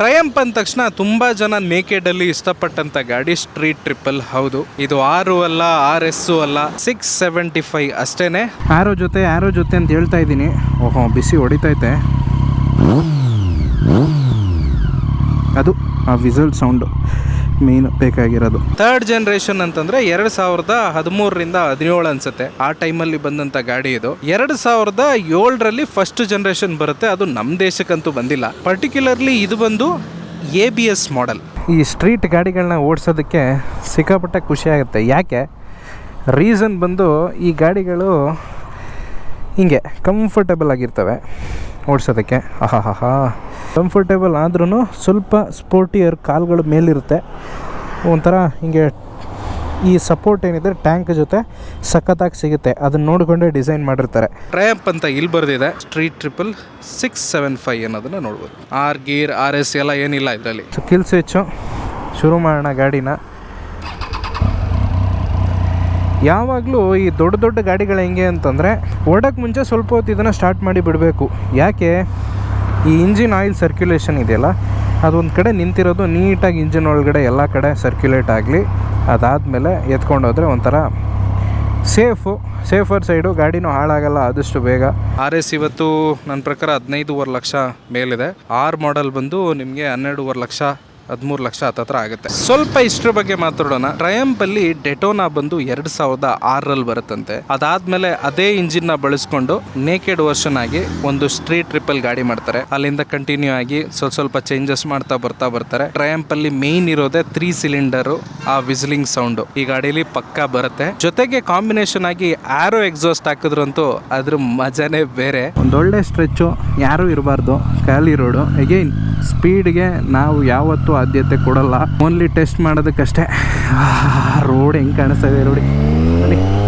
Triumph ಅಂದ ತಕ್ಷಣ ತುಂಬಾ ಜನ ನೇಕೆಡ್ ಅಲ್ಲಿ ಇಷ್ಟಪಟ್ಟಂತ ಗಾಡಿ ಸ್ಟ್ರೀಟ್ ಟ್ರಿಪಲ್ ಹೌದು. ಇದು ಆರು ಅಲ್ಲ, ಆರ್ ಎಸ್ ಅಲ್ಲ, ಸಿಕ್ಸ್ ಸೆವೆಂಟಿ ಫೈವ್ ಅಷ್ಟೇನೆ. ಆರೋ ಜೊತೆ ಆರೋ ಜೊತೆ ಅಂತ ಹೇಳ್ತಾ ಇದ್ದೀನಿ. ಓಹೋ, ಬಿಸಿ ಹೊಡಿತೈತೆ ಅದು ಆ ವಿಸಲ್ ಸೌಂಡು. ಮೇನ್ ಬೇಕಾಗಿರೋದು. ಥರ್ಡ್ ಜನರೇಷನ್ ಅಂತಂದ್ರೆ ಎರಡ್ ಸಾವಿರದ ಹದಿಮೂರರಿಂದ ಹದಿನೇಳು ಅನ್ಸುತ್ತೆ. ಆ ಟೈಮಲ್ಲಿ ಬಂದಂತ ಗಾಡಿ ಇದು. ಎರಡ್ ಸಾವಿರದ ಏಳರಲ್ಲಿ ಫಸ್ಟ್ ಜನರೇಷನ್ ಬರುತ್ತೆ. ಅದು ನಮ್ಮ ದೇಶಕ್ಕಂತೂ ಬಂದಿಲ್ಲ. ಪರ್ಟಿಕ್ಯುಲರ್ಲಿ ಇದು ಬಂದು ಎ ಬಿ ಎಸ್ ಮಾಡೆಲ್ ಈ ಸ್ಟ್ರೀಟ್ ಗಾಡಿಗಳನ್ನ ಓಡಿಸೋದಕ್ಕೆ ಸಿಕ್ಕಾಪಟ್ಟೆ ಖುಷಿ ಆಗುತ್ತೆ. ಯಾಕೆ? ರೀಸನ್ ಬಂದು ಈ ಗಾಡಿಗಳು ಹಿಂಗೆ ಕಂಫರ್ಟಬಲ್ ಆಗಿರ್ತವೆ ಓಡಿಸೋದಕ್ಕೆ. ಆಹಾ ಕಂಫರ್ಟೇಬಲ್ ಆದ್ರೂ ಸ್ವಲ್ಪ ಸ್ಪೋರ್ಟಿಯರ್ ಕಾಲ್ಗಳ ಮೇಲಿರುತ್ತೆ. ಒಂಥರ ಹಿಂಗೆ ಈ ಸಪೋರ್ಟ್ ಏನಿದೆ ಟ್ಯಾಂಕ್ ಜೊತೆ ಸಖತ್ತಾಗಿ ಸಿಗುತ್ತೆ. ಅದನ್ನ ನೋಡಿಕೊಂಡೇ ಡಿಸೈನ್ ಮಾಡಿರ್ತಾರೆ. ಟ್ರಯಂಪ್ ಅಂತ ಇಲ್ಲಿ ಬರೆದಿದೆ. Street triple six seven five ಅನ್ನೋದನ್ನ ನೋಡ್ಬೋದು. ಆರ್ ಗೀರ್ ಆರ್ ಎಸ್ ಎಲ್ಲ ಏನಿಲ್ಲ ಇದರಲ್ಲಿ. ಸೊ ಕಿಲ್ ಸ್ವಿಚ್ಚು ಶುರು ಮಾಡೋಣ ಗಾಡಿನ. ಯಾವಾಗಲೂ ಈ ದೊಡ್ಡ ದೊಡ್ಡ ಗಾಡಿಗಳು ಹೆಂಗೆ ಅಂತಂದರೆ ಓಡೋಕ್ಕೆ ಮುಂಚೆ ಸ್ವಲ್ಪ ಹೊತ್ತು ಇದನ್ನು ಸ್ಟಾರ್ಟ್ ಮಾಡಿ ಬಿಡಬೇಕು. ಯಾಕೆ? ಈ ಇಂಜಿನ್ ಆಯಿಲ್ ಸರ್ಕ್ಯುಲೇಷನ್ ಇದೆಯಲ್ಲ, ಅದೊಂದು ಕಡೆ ನಿಂತಿರೋದು ನೀಟಾಗಿ ಇಂಜಿನ್ ಒಳಗಡೆ ಎಲ್ಲ ಕಡೆ ಸರ್ಕ್ಯುಲೇಟ್ ಆಗಲಿ, ಅದಾದಮೇಲೆ ಎತ್ಕೊಂಡು ಹೋದರೆ ಒಂಥರ ಸೇಫು. ಸೇಫರ್ ಸೈಡು, ಗಾಡಿನೂ ಹಾಳಾಗಲ್ಲ, ಆದಷ್ಟು ಬೇಗ. ಆರ್ ಎಸ್ ಇವತ್ತು ನನ್ನ ಪ್ರಕಾರ ಹದಿನೈದೂವರೆ ಲಕ್ಷ ಮೇಲಿದೆ. ಆರ್ ಮಾಡೆಲ್ ಬಂದು ನಿಮಗೆ ಹನ್ನೆರಡೂವರೆ ಲಕ್ಷ ಹದಿಮೂರು ಲಕ್ಷ ಹತ್ತತ್ರ ಆಗುತ್ತೆ. ಸ್ವಲ್ಪ ಇಷ್ಟರ ಬಗ್ಗೆ ಮಾತಾಡೋಣ. ಟ್ರಯಂಪ್ ಅಲ್ಲಿ ಡೆಟೋನಾ ಬಂದು ಎರಡ್ ಸಾವಿರದ ಆರರಲ್ಲಿ ಬರುತ್ತಂತೆ. ಅದಾದ್ಮೇಲೆ ಅದೇ ಇಂಜಿನ್ನ ಬಳಸ್ಕೊಂಡು ನೇಕೆಡ್ ವರ್ಷನ್ ಆಗಿ ಒಂದು ಸ್ಟ್ರೀಟ್ ಟ್ರಿಪಲ್ ಗಾಡಿ ಮಾಡ್ತಾರೆ. ಅಲ್ಲಿಂದ ಕಂಟಿನ್ಯೂ ಆಗಿ ಸ್ವಲ್ಪ ಸ್ವಲ್ಪ ಚೇಂಜಸ್ ಮಾಡ್ತಾ ಬರ್ತಾ ಬರ್ತಾರೆ. ಟ್ರಯಂಪ್ ಅಲ್ಲಿ ಮೇನ್ ಇರೋದೇ ತ್ರೀ ಸಿಲಿಂಡರ್ ಆ ವಿಸಿಲಿಂಗ್ ಸೌಂಡ್ ಈ ಗಾಡಿಲಿ ಪಕ್ಕಾ ಬರುತ್ತೆ. ಜೊತೆಗೆ ಕಾಂಬಿನೇಷನ್ ಆಗಿ ಆರೋ ಎಕ್ಸಾಸ್ಟ್ ಹಾಕಿದ್ರಂತೂ ಅದ್ರ ಮಜಾನೇ ಬೇರೆ. ಒಂದೊಳ್ಳೆ ಸ್ಟ್ರೆಚ್ ಯಾರು ಇರಬಾರ್ದು. ಖಾಲಿ ರೋಡು ಅಗೈನ್ ಸ್ಪೀಡ್ಗೆ ನಾವು ಯಾವತ್ತೂ ಆದ್ಯತೆ ಕೊಡಲ್ಲ. Only test ಮಾಡೋದಕ್ಕಷ್ಟೇ. ರೋಡ್ ಹೆಂಗೆ ಕಾಣಿಸ್ತಾ ಇದೆ ನೋಡಿ.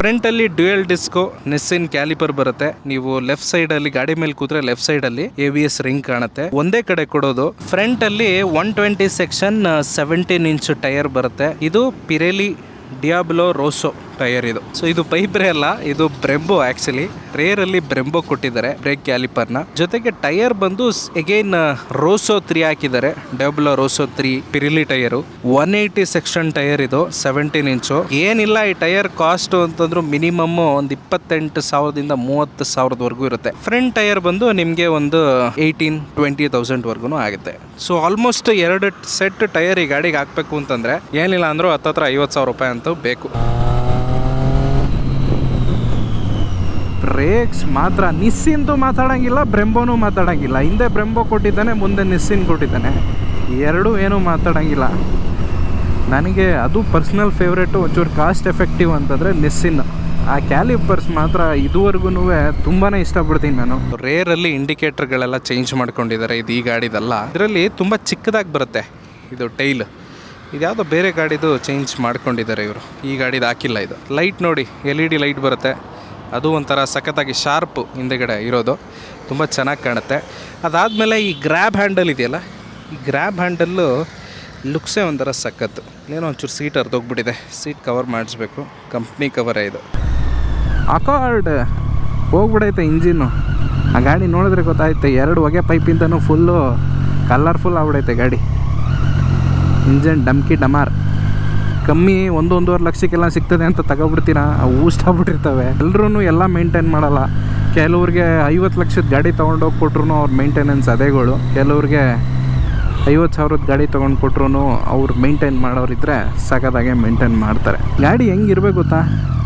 ಫ್ರಂಟ್ ಅಲ್ಲಿ ಡ್ಯೂಯಲ್ ಡಿಸ್ಕೋ ನೆಸ್ಸಿನ್ ಕ್ಯಾಲಿಪರ್ ಬರುತ್ತೆ. ನೀವು ಲೆಫ್ಟ್ ಸೈಡ್ ಅಲ್ಲಿ ಗಾಡಿ ಮೇಲೆ ಕೂತ್ರೆ ಲೆಫ್ಟ್ ಸೈಡ್ ಅಲ್ಲಿ ಎ ವಿ ಎಸ್ ರಿಂಗ್ ಕಾಣುತ್ತೆ. ಒಂದೇ ಕಡೆ ಕೊಡೋದು. ಫ್ರಂಟ್ ಅಲ್ಲಿ one twenty section seventeen inch tyre ಬರುತ್ತೆ. ಇದು ಪಿರೆಲಿ ಡಿಯಾಬ್ಲೋ ರೋಸೋ. ಟೈರ್ ಇದು. ಸೊ ಇದು ಪೈಬ್ರೆ ಅಲ್ಲ, ಇದು ಬ್ರೆಂಬೋ ಆಕ್ಚುಲಿ ರೇರ್ ಅಲ್ಲಿ ಬ್ರೆಂಬೋ ಕೊಟ್ಟಿದ್ದಾರೆ ಬ್ರೇಕ್ ಕ್ಯಾಲಿಪರ್ನ ಜೊತೆಗೆ ಟೈರ್ ಬಂದು ಎಗೈನ್ ರೋಸೋ ತ್ರೀ ಹಾಕಿದ್ದಾರೆ double Rosso three Pirelli tyre one eighty section tyre ಇದು ಸೆವೆಂಟೀನ್ ಇಂಚು. ಏನಿಲ್ಲ, ಈ ಟೈರ್ ಕಾಸ್ಟ್ ಅಂತಂದ್ರು ಮಿನಿಮಮ್ ಒಂದು ಇಪ್ಪತ್ತೆಂಟು ಸಾವಿರದಿಂದ ಮೂವತ್ತು ಸಾವಿರದವರೆಗೂ ಇರುತ್ತೆ. ಫ್ರಂಟ್ ಟೈರ್ ಬಂದು ನಿಮಗೆ ಒಂದು ಏಯ್ಟೀನ್ ಟ್ವೆಂಟಿ ತೌಸಂಡ್ ವರ್ಗು ಆಗುತ್ತೆ. ಸೊ ಆಲ್ಮೋಸ್ಟ್ ಎರಡು ಸೆಟ್ ಟೈರ್ ಈ ಗಾಡಿಗೆ ಹಾಕ್ಬೇಕು ಅಂತಂದ್ರೆ, ಏನಿಲ್ಲ ಅಂದ್ರೂ ಹತ್ತತ್ರ ಐವತ್ತು ಸಾವಿರ ರೂಪಾಯಿ ಅಂತೂ ಬೇಕು. ಬ್ರೇಕ್ಸ್ ಮಾತ್ರ, ನಿಸ್ಸಿಂದು ಮಾತಾಡೋಂಗಿಲ್ಲ, ಬ್ರೆಂಬೋನೂ ಮಾತಾಡೋಂಗಿಲ್ಲ. ಹಿಂದೆ ಬ್ರೆಂಬೋ ಕೊಟ್ಟಿದ್ದಾನೆ, ಮುಂದೆ ನಿಸ್ಸಿನ್ ಕೊಟ್ಟಿದ್ದಾನೆ. ಎರಡೂ ಏನೂ ಮಾತಾಡೋಂಗಿಲ್ಲ. ನನಗೆ ಅದು ಪರ್ಸ್ನಲ್ ಫೇವ್ರೇಟು, ಒಂಚೂರು ಕಾಸ್ಟ್ ಎಫೆಕ್ಟಿವ್ ಅಂತಂದರೆ ನಿಸ್ಸಿನ್. ಆ ಕ್ಯಾಲಿಪರ್ಸ್ ಮಾತ್ರ ಇದುವರೆಗೂ ತುಂಬಾ ಇಷ್ಟಪಡ್ತೀನಿ ನಾನು. ರೇರಲ್ಲಿ ಇಂಡಿಕೇಟರ್ಗಳೆಲ್ಲ ಚೇಂಜ್ ಮಾಡ್ಕೊಂಡಿದ್ದಾರೆ, ಇದು ಈ ಗಾಡಿದಲ್ಲ. ಇದರಲ್ಲಿ ತುಂಬ ಚಿಕ್ಕದಾಗಿ ಬರುತ್ತೆ, ಇದು ಟೈಲ್. ಇದ್ಯಾವುದೋ ಬೇರೆ ಗಾಡಿದು ಚೇಂಜ್ ಮಾಡ್ಕೊಂಡಿದ್ದಾರೆ ಇವರು. ಈ ಗಾಡಿದು ಹಾಕಿಲ್ಲ ಇದು. ಲೈಟ್ ನೋಡಿ, ಎಲ್ ಇ ಡಿ ಲೈಟ್ ಬರುತ್ತೆ. ಅದು ಒಂಥರ ಸಖತ್ತಾಗಿ ಶಾರ್ಪ್ ಹಿಂದೆಗಡೆ ಇರೋದು. ತುಂಬ ಚೆನ್ನಾಗಿ ಕಾಣುತ್ತೆ. ಅದಾದಮೇಲೆ ಈ ಗ್ರ್ಯಾಬ್ ಹ್ಯಾಂಡಲ್ ಇದೆಯಲ್ಲ, ಈ ಗ್ರ್ಯಾಬ್ ಹ್ಯಾಂಡಲ್ಲು ಲುಕ್ಸೇ ಒಂಥರ ಸಖತ್ತು. ಏನೋ ಒಂಚೂರು ಸೀಟ್ ಅರ್ಧೋಗ್ಬಿಟ್ಟಿದೆ ಸೀಟ್ ಕವರ್ ಮಾಡಿಸ್ಬೇಕು. ಕಂಪ್ನಿ ಕವರೇ ಇದು. ಅಕಾರ್ಡ್ ಹೋಗ್ಬಿಡೈತೆ ಇಂಜಿನ್ನು ಆ ಗಾಡಿ ನೋಡಿದ್ರೆ ಗೊತ್ತಾಯ್ತು, ಎರಡು ಹೊಗೆ ಪೈಪಿಂದನೂ ಫುಲ್ಲು ಕಲರ್ಫುಲ್ ಆಗ್ಬಿಡೈತೆ ಗಾಡಿ. ಇಂಜನ್ ಡಮ್ಕಿ ಡಮಾರ್. ಕಮ್ಮಿ ಒಂದು ಒಂದೂವರೆ ಲಕ್ಷಕ್ಕೆಲ್ಲ ಸಿಗ್ತದೆ ಅಂತ ತಗೊಬಿಡ್ತೀರಾ? ಅವು ಊಷ್ಟಾಗ್ಬಿಟ್ಟಿರ್ತವೆ ಎಲ್ಲರೂ ಎಲ್ಲ ಮೇಂಟೈನ್ ಮಾಡಲ್ಲ. ಕೆಲವ್ರಿಗೆ ಐವತ್ತು ಲಕ್ಷದ ಗಾಡಿ ತೊಗೊಂಡೋಗಿ ಕೊಟ್ರು ಅವ್ರ ಮೇಂಟೆನೆನ್ಸ್ ಅದೇಗಳು. ಕೆಲವ್ರಿಗೆ ಐವತ್ತು ಸಾವಿರದ ಗಾಡಿ ತೊಗೊಂಡು ಕೊಟ್ರು ಅವ್ರು ಮೇಂಟೈನ್ ಮಾಡೋರಿದ್ರೆ ಸಖತ್ತಾಗೆ ಮೇಂಟೈನ್ ಮಾಡ್ತಾರೆ. ಗಾಡಿ ಹೆಂಗಿರ್ಬೇಕು ಗೊತ್ತಾ?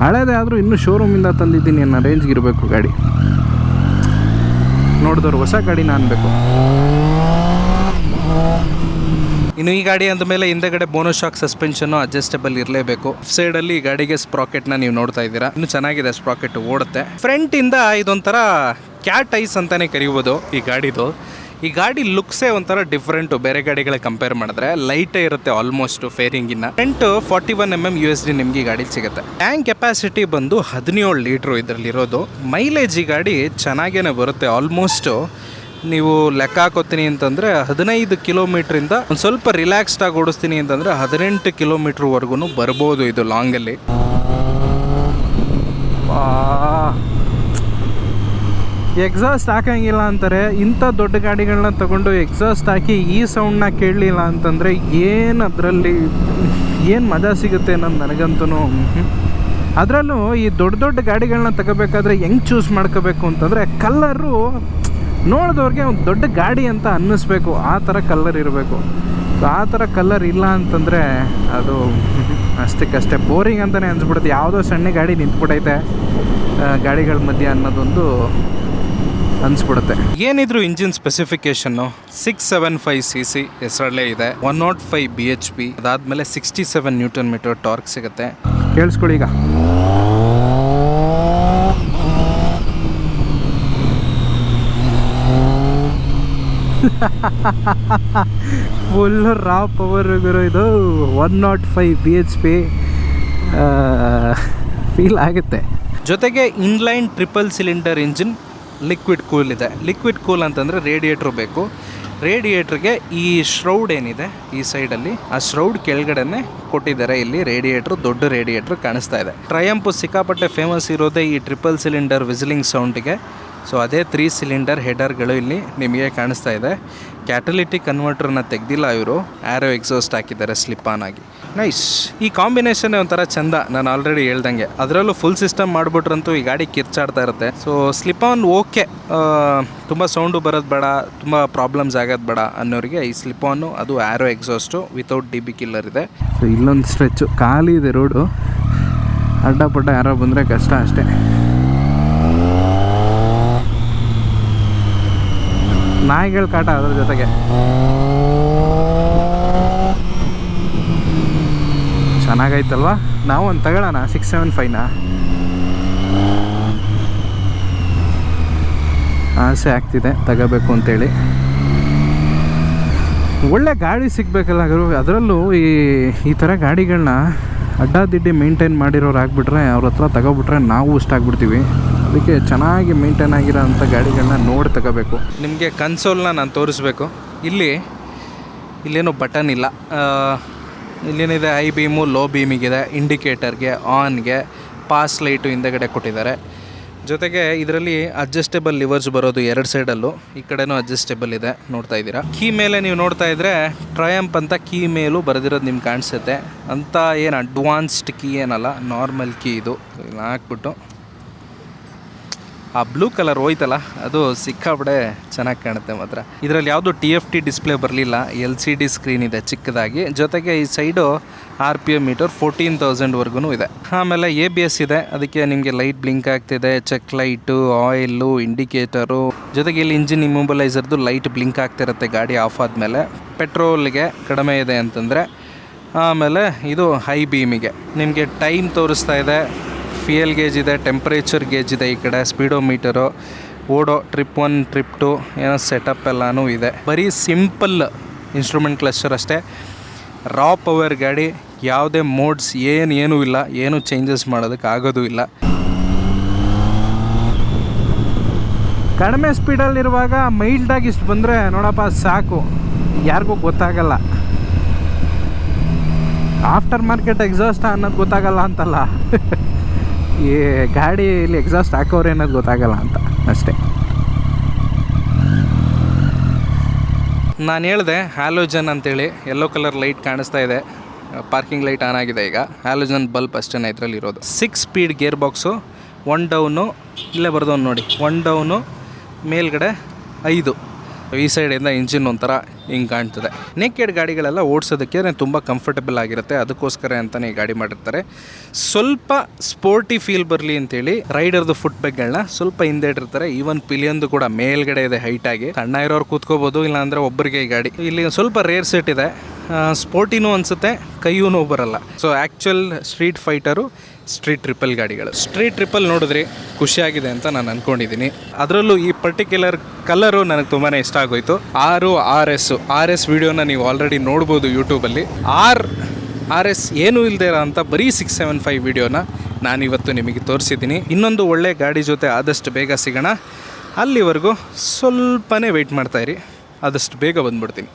ಹಳೇದೇ ಆದರೂ ಇನ್ನೂ ಶೋರೂಮಿಂದ ತಂದಿದ್ದೀನಿ ಅನ್ನೋ ರೇಂಜ್ಗೆ ಇರಬೇಕು ಗಾಡಿ. ನೋಡಿದವ್ರು ಹೊಸ ಗಾಡಿನ ಅನ್ಬೇಕು. ಇನ್ನು ಈ ಗಾಡಿ ಅಂದಮೇಲೆ ಹಿಂದೆಗಡೆ ಬೋನೋ ಶಾಕ್ ಸಸ್ಪೆನ್ಷನ್ ಅಡ್ಜಸ್ಟೇಬಲ್ ಇರಲೇಬೇಕು. ಸೈಡ್ ಅಲ್ಲಿ ಈ ಗಾಡಿಗೆ ಸ್ಪ್ರಾಕೆಟ್ನ ನೀವು ನೋಡ್ತಾ ಇದ್ದೀರಾ. ಇನ್ನು ಚೆನ್ನಾಗಿದೆ ಸ್ಪ್ರಾಕೆಟ್ ಓಡುತ್ತೆ. ಫ್ರಂಟ್ ಇಂದ ಇದೊಂಥರ ಕ್ಯಾಟ್ ಐಸ್ ಅಂತಾನೆ ಕರಿಬೋದು ಈ ಗಾಡಿದು. ಈ ಗಾಡಿ ಲುಕ್ಸೇ ಒಂಥರ ಡಿಫ್ರೆಂಟು ಬೇರೆ ಗಾಡಿಗಳ ಕಂಪೇರ್ ಮಾಡಿದ್ರೆ ಲೈಟೇ ಇರುತ್ತೆ almost ಫೇರಿಂಗಿನ front forty one M M U S D ನಿಮಗೆ ಈ ಗಾಡಿ ಸಿಗುತ್ತೆ. ಟ್ಯಾಂಕ್ ಕೆಪಾಸಿಟಿ ಬಂದು ಹದಿನೇಳು ಲೀಟ್ರು ಇದರಲ್ಲಿರೋದು. ಮೈಲೇಜ್ ಈ ಗಾಡಿ ಚೆನ್ನಾಗೇನೆ ಬರುತ್ತೆ. ಆಲ್ಮೋಸ್ಟ್ ನೀವು ಲೆಕ್ಕ ಹಾಕೋತೀನಿ ಅಂತಂದರೆ ಹದಿನೈದು ಕಿಲೋಮೀಟ್ರಿಂದ ಒಂದು ಸ್ವಲ್ಪ ರಿಲ್ಯಾಕ್ಸ್ಡ್ ಆಗಿ ಓಡಿಸ್ತೀನಿ ಅಂತಂದರೆ ಹದಿನೆಂಟು ಕಿಲೋಮೀಟ್ರ್ವರೆಗೂ ಬರ್ಬೋದು ಇದು ಲಾಂಗಲ್ಲಿ ಎಕ್ಸಾಸ್ಟ್ ಹಾಕಂಗಿಲ್ಲ ಅಂತಾರೆ. ಇಂಥ ದೊಡ್ಡ ಗಾಡಿಗಳನ್ನ ತಗೊಂಡು ಎಕ್ಸಾಸ್ಟ್ ಹಾಕಿ ಈ ಸೌಂಡ್ನ ಕೇಳಲಿಲ್ಲ ಅಂತಂದರೆ ಏನು ಅದರಲ್ಲಿ, ಏನು ಮಜಾ ಸಿಗುತ್ತೆ ಅನ್ನೋದು ನನಗಂತೂ ಅದರಲ್ಲೂ ಈ ದೊಡ್ಡ ದೊಡ್ಡ ಗಾಡಿಗಳನ್ನ ತಗೋಬೇಕಾದ್ರೆ ಹೆಂಗೆ ಚೂಸ್ ಮಾಡ್ಕೋಬೇಕು ಅಂತಂದರೆ ಕಲ್ಲರು ನೋಡಿದವ್ರಿಗೆ ಒಂದು ದೊಡ್ಡ ಗಾಡಿ ಅಂತ ಅನ್ನಿಸ್ಬೇಕು. ಆ ಥರ ಕಲ್ಲರ್ ಇರಬೇಕು. ಸೊ ಆ ಥರ ಕಲ್ಲರ್ ಇಲ್ಲ ಅಂತಂದರೆ ಅದು ಅಷ್ಟಕ್ಕಷ್ಟೇ ಬೋರಿಂಗ್ ಅಂತಲೇ ಅನ್ಸ್ಬಿಡುತ್ತೆ. ಯಾವುದೋ ಸಣ್ಣ ಗಾಡಿ ನಿಂತ್ಬಿಟ್ಟೈತೆ ಗಾಡಿಗಳ ಮಧ್ಯೆ ಅನ್ನೋದೊಂದು ಅನ್ಸ್ಬಿಡುತ್ತೆ. ಏನಿದ್ರು engine ಸ್ಪೆಸಿಫಿಕೇಶನ್ನು six seven five C C ಹೆಸರಲ್ಲೇ ಇದೆ. One nought five B H P ಅದಾದಮೇಲೆ sixty seven newton metre torque ಸಿಗುತ್ತೆ. ಕೇಳಿಸ್ಕೊಳ್ಳಿ ಈಗ. ಫುಲ್ ರಾ ಪವರ್ ಗುರು ಇದು. One nought five B H P feel ಆಗುತ್ತೆ. ಜೊತೆಗೆ inline triple cylinder engine liquid cool ಇದೆ. ಲಿಕ್ವಿಡ್ ಕೂಲ್ ಅಂತಂದರೆ ರೇಡಿಯೇಟ್ರ್ ಬೇಕು. ರೇಡಿಯೇಟ್ರಿಗೆ ಈ ಶ್ರೌಡ್ ಏನಿದೆ ಈ ಸೈಡಲ್ಲಿ ಆ ಶ್ರೌಡ್ ಕೆಳಗಡೆನೆ ಕೊಟ್ಟಿದ್ದಾರೆ ಇಲ್ಲಿ ರೇಡಿಯೇಟ್ರ್ ದೊಡ್ಡ ರೇಡಿಯೇಟ್ರ್ ಕಾಣಿಸ್ತಾ ಇದೆ. ಟ್ರಯಂಪ್ ಸಿಕ್ಕಾಪಟ್ಟೆ ಫೇಮಸ್ ಇರೋದೇ ಈ ಟ್ರಿಪಲ್ ಸಿಲಿಂಡರ್ ವಿಸಿಲಿಂಗ್ ಸೌಂಡಿಗೆ ಸೊ ಅದೇ ತ್ರೀ ಸಿಲಿಂಡರ್ ಹೆಡರ್ಗಳು ಇಲ್ಲಿ ನಿಮಗೆ ಕಾಣಿಸ್ತಾ ಇದೆ. ಕ್ಯಾಟಲಿಟಿಕ್ ಕನ್ವರ್ಟರ್ನ ತೆಗ್ದಿಲ್ಲ ಇವರು. ಆ್ಯರೋ ಎಕ್ಸಾಸ್ಟ್ ಹಾಕಿದ್ದಾರೆ ಸ್ಲಿಪ್ ಆನ್ ಆಗಿ. ನೈಸ್ ಈ ಕಾಂಬಿನೇಷನ್ ಒಂಥರ ಚಂದ. ನಾನು ಆಲ್ರೆಡಿ ಹೇಳ್ದಂಗೆ. ಅದರಲ್ಲೂ ಫುಲ್ ಸಿಸ್ಟಮ್ ಮಾಡಿಬಿಟ್ರಂತೂ ಈ ಗಾಡಿ ಕಿರ್ಚಾಡ್ತಾ ಇರುತ್ತೆ. ಸೊ ಸ್ಲಿಪ್ ಆನ್ ಓಕೆ ತುಂಬ ಸೌಂಡು ಬರೋದು ಬೇಡ. ತುಂಬ ಪ್ರಾಬ್ಲಮ್ಸ್ ಆಗೋದು ಬೇಡ ಅನ್ನೋರಿಗೆ ಈ ಸ್ಲಿಪ್ ಆನು ಅದು Arrow exhaust without D B killer ಇದೆ. ಸೊ ಇಲ್ಲೊಂದು ಸ್ಟ್ರೆಚ್ಚು ಖಾಲಿ ಇದೆ ರೋಡು ಅಡ್ಡಪಡ್ಡ ಯಾರೋ ಬಂದರೆ ಕಷ್ಟ ಅಷ್ಟೇ. ನಾಯಿಗಳ ಕಾಟ ಅದ್ರ ಜೊತೆಗೆ. ಚೆನ್ನಾಗೈತಲ್ವಾ? ನಾವು ಒಂದು ತಗೊಳ್ಳೋಣ ಸಿಕ್ಸ್ ಸೆವೆನ್ ಫೈವ್ನ ಆಸೆ ಆಗ್ತಿದೆ, ತಗೋಬೇಕು ಅಂತೇಳಿ. ಒಳ್ಳೆ ಗಾಡಿ ಸಿಗಬೇಕಲ್ಲ ಗುರು, ಅದರಲ್ಲೂ ಈ ಈ ಥರ ಗಾಡಿಗಳನ್ನ ಅಡ್ಡಾದಿಡ್ಡಿ ಮೇಂಟೈನ್ ಮಾಡಿರೋರು ಆಗಿಬಿಟ್ರೆ ಅವ್ರ ಹತ್ರ ತಗೋಬಿಟ್ರೆ ನಾವು ಇಷ್ಟ ಆಗ್ಬಿಡ್ತೀವಿ. ಅದಕ್ಕೆ ಚೆನ್ನಾಗಿ ಮೇಂಟೈನ್ ಆಗಿರೋ ಅಂಥ ಗಾಡಿಗಳನ್ನ ನೋಡಿ ತಗೋಬೇಕು. ನಿಮಗೆ ಕನ್ಸೋಲ್ನ ನಾನು ತೋರಿಸ್ಬೇಕು. ಇಲ್ಲಿ, ಇಲ್ಲೇನು ಬಟನ್ ಇಲ್ಲ. ಇಲ್ಲೇನಿದೆ ಐ ಬೀಮು ಲೋ ಬೀಮಿಗಿದೆ ಇಂಡಿಕೇಟರ್ಗೆ ಆನ್ಗೆ ಪಾಸ್ ಲೈಟು ಹಿಂದೆಗಡೆ ಕೊಟ್ಟಿದ್ದಾರೆ. ಜೊತೆಗೆ ಇದರಲ್ಲಿ ಅಡ್ಜಸ್ಟೇಬಲ್ ಲಿವರ್ಸ್ ಬರೋದು ಎರಡು ಸೈಡಲ್ಲೂ ಈ ಕಡೆನೂ ಅಡ್ಜಸ್ಟೇಬಲ್ ಇದೆ, ನೋಡ್ತಾ ಇದ್ದೀರಾ. ಕೀ ಮೇಲೆ ನೀವು ನೋಡ್ತಾ ಇದ್ರೆ ಟ್ರಯಂಪ್ ಅಂತ ಕೀ ಮೇಲೂ ಬರೆದಿರೋದು ನಿಮ್ಗೆ ಕಾಣಿಸುತ್ತೆ. ಅಂತ ಏನು ಅಡ್ವಾನ್ಸ್ಡ್ ಕೀ ಏನಲ್ಲ ನಾರ್ಮಲ್ ಕೀ ಇದು. ಹಾಕ್ಬಿಟ್ಟು ಆ ಬ್ಲೂ ಕಲರ್ ಹೋಯ್ತಲ್ಲ, ಅದು ಸಿಕ್ಕಾಬಿಡೆ ಚೆನ್ನಾಗಿ ಕಾಣುತ್ತೆ ಮಾತ್ರ. ಇದರಲ್ಲಿ ಯಾವುದು ಟಿ ಎಫ್ ಟಿ ಡಿಸ್ಪ್ಲೇ ಬರಲಿಲ್ಲ ಎಲ್ ಸಿ ಡಿ ಸ್ಕ್ರೀನ್ ಇದೆ ಚಿಕ್ಕದಾಗಿ. ಜೊತೆಗೆ ಈ side R P M meter fourteen ತೌಸಂಡ್ವರೆಗೂ ಇದೆ. ಆಮೇಲೆ ಎ ಬಿ ಎಸ್ ಇದೆ, ಅದಕ್ಕೆ ನಿಮಗೆ ಲೈಟ್ ಬ್ಲಿಂಕ್ ಆಗ್ತಿದೆ ಚೆಕ್ ಲೈಟು ಆಯಿಲು ಇಂಡಿಕೇಟರು ಜೊತೆಗೆ ಇಲ್ಲಿ ಇಂಜಿನ್ ಇಮೊಬಲೈಸರ್ದು ಲೈಟ್ ಬ್ಲಿಂಕ್ ಆಗ್ತಿರುತ್ತೆ ಗಾಡಿ ಆಫ್ ಆದಮೇಲೆ. ಪೆಟ್ರೋಲ್ಗೆ ಕಡಿಮೆ ಇದೆ ಅಂತಂದರೆ, ಆಮೇಲೆ ಇದು ಹೈ ಬೀಮಿಗೆ ನಿಮಗೆ ಟೈಮ್ ತೋರಿಸ್ತಾ ಇದೆ. ಫಿಯಲ್ ಗೇಜ್ ಇದೆ ಟೆಂಪ್ರೇಚರ್ ಗೇಜ್ ಇದೆ ಈ ಕಡೆ speedometer odo trip one trip two ಏನೋ ಸೆಟಪ್ ಎಲ್ಲನೂ ಇದೆ. ಬರೀ ಸಿಂಪಲ್ ಇನ್ಸ್ಟ್ರೂಮೆಂಟ್ ಕ್ಲಸ್ಟರ್ ಅಷ್ಟೇ. ರಾ ಪವರ್ ಗಾಡಿ, ಯಾವುದೇ ಮೋಡ್ಸ್ ಏನು ಏನೂ ಇಲ್ಲ, ಏನು ಚೇಂಜಸ್ ಮಾಡೋದಕ್ಕೆ ಆಗೋದು ಇಲ್ಲ. ಕಡಿಮೆ ಸ್ಪೀಡಲ್ಲಿರುವಾಗ ಮೈಲ್ಡಾಗಿ ಇಷ್ಟು ಬಂದರೆ ನೋಡಪ್ಪ ಸಾಕು. ಯಾರಿಗೂ ಗೊತ್ತಾಗಲ್ಲ. ಆಫ್ಟರ್ ಮಾರ್ಕೆಟ್ ಎಕ್ಸಾಸ್ಟ್ ಅನ್ನೋದು ಗೊತ್ತಾಗಲ್ಲ ಅಂತಲ್ಲ. ಈ ಗಾಡಿಯಲ್ಲಿ ಎಕ್ಸಾಸ್ಟ್ ಹಾಕೋರು ಅನ್ನೋದು ಗೊತ್ತಾಗಲ್ಲ ಅಂತ, ಅಷ್ಟೇ. ನಾನು ಹೇಳಿದೆ ಹ್ಯಾಲೋಜನ್ ಅಂತೇಳಿ ಯೆಲ್ಲೋ ಕಲರ್ ಲೈಟ್ ಕಾಣಿಸ್ತಾ ಇದೆ. ಪಾರ್ಕಿಂಗ್ ಲೈಟ್ ಆನ್ ಆಗಿದೆ ಈಗ. ಹ್ಯಾಲೋಜನ್ ಬಲ್ಬ್ ಅಷ್ಟೇ ಇದರಲ್ಲಿ ಇರೋದು. Six speed gearbox one down ಇಲ್ಲೇ ಬರ್ದವ್ನು ನೋಡಿ. ಒನ್ ಡೌನು ಮೇಲ್ಗಡೆ ಐದು. ಈ ಸೈಡಿಂದ ಇಂಜಿನ್ ಒಂಥರ ಹಿಂಗೆ ಕಾಣ್ತದೆ. ನೇಕೆಡ್ ಗಾಡಿಗಳೆಲ್ಲ ಓಡಿಸೋದಕ್ಕೆ ತುಂಬ ಕಂಫರ್ಟಬಲ್ ಆಗಿರುತ್ತೆ. ಅದಕ್ಕೋಸ್ಕರ ಅಂತಲೇ ಈ ಗಾಡಿ ಮಾಡಿರ್ತಾರೆ. ಸ್ವಲ್ಪ ಸ್ಪೋರ್ಟಿ ಫೀಲ್ ಬರಲಿ ಅಂತೇಳಿ ರೈಡರ್ದು ಫುಟ್ ಬ್ಯಾಗ್ಗಳನ್ನ ಸ್ವಲ್ಪ ಹಿಂದೆ ಇಟ್ಟಿರ್ತಾರೆ. ಈವನ್ ಪಿಲಿಯೊಂದು ಕೂಡ ಮೇಲ್ಗಡೆ ಇದೆ ಹೈಟ್ ಆಗಿ. ಸಣ್ಣ ಇರೋರು ಕೂತ್ಕೋಬೋದು, ಇಲ್ಲಾಂದ್ರೆ ಒಬ್ಬರಿಗೆ ಈ ಗಾಡಿ. ಇಲ್ಲಿ ಸ್ವಲ್ಪ ರೇರ್ ಸೆಟ್ ಇದೆ. ಸ್ಪೋರ್ಟಿನೂ ಅನಿಸುತ್ತೆ ಕೈಯೂ ಬರಲ್ಲ. So actual street fighter street triple ಗಾಡಿಗಳು. ಸ್ಟ್ರೀಟ್ ಟ್ರಿಪಲ್ ನೋಡಿದ್ರೆ ಖುಷಿಯಾಗಿದೆ ಅಂತ ನಾನು ಅನ್ಕೊಂಡಿದ್ದೀನಿ. ಅದರಲ್ಲೂ ಈ ಪರ್ಟಿಕ್ಯುಲರ್ ಕಲರು ನನಗೆ ತುಂಬಾ ಇಷ್ಟ ಆಗೋಯ್ತು. ಆರು, ಆರ್ ಎಸ್ ಆರ್ ಎಸ್ ವಿಡಿಯೋನ ನೀವು ಆಲ್ರೆಡಿ ನೋಡ್ಬೋದು ಯೂಟ್ಯೂಬಲ್ಲಿ ಆರ್ ಆರ್ ಎಸ್ ಏನೂ ಇಲ್ಲದೆ ಇರೋ ಅಂತ ಬರೀ ಸಿಕ್ಸ್ ಸೆವೆನ್ ಫೈವ್ ವಿಡಿಯೋನ ನಾನಿವತ್ತು ನಿಮಗೆ ತೋರಿಸಿದ್ದೀನಿ. ಇನ್ನೊಂದು ಒಳ್ಳೆ ಗಾಡಿ ಜೊತೆ ಆದಷ್ಟು ಬೇಗ ಸಿಗೋಣ. ಅಲ್ಲಿವರೆಗೂ ಸ್ವಲ್ಪನೇ ವೆಯ್ಟ್ ಮಾಡ್ತಾಯಿರಿ ಆದಷ್ಟು ಬೇಗ ಬಂದ್ಬಿಡ್ತೀನಿ.